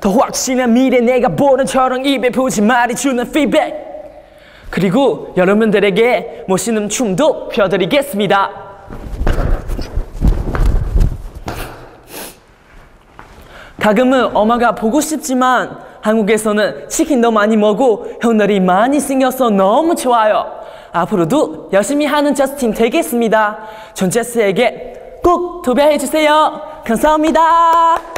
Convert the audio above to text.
더 확실한 미래 내가 보는 처럼 입에 붙인 말이 주는 피드백. 그리고 여러분들에게 멋있는 춤도 펴드리겠습니다. 가끔은 엄마가 보고 싶지만 한국에서는 치킨도 많이 먹고 형들이 많이 생겨서 너무 좋아요. 앞으로도 열심히 하는 저스틴 되겠습니다. 전 제스에게 꼭 도배해 주세요. 감사합니다.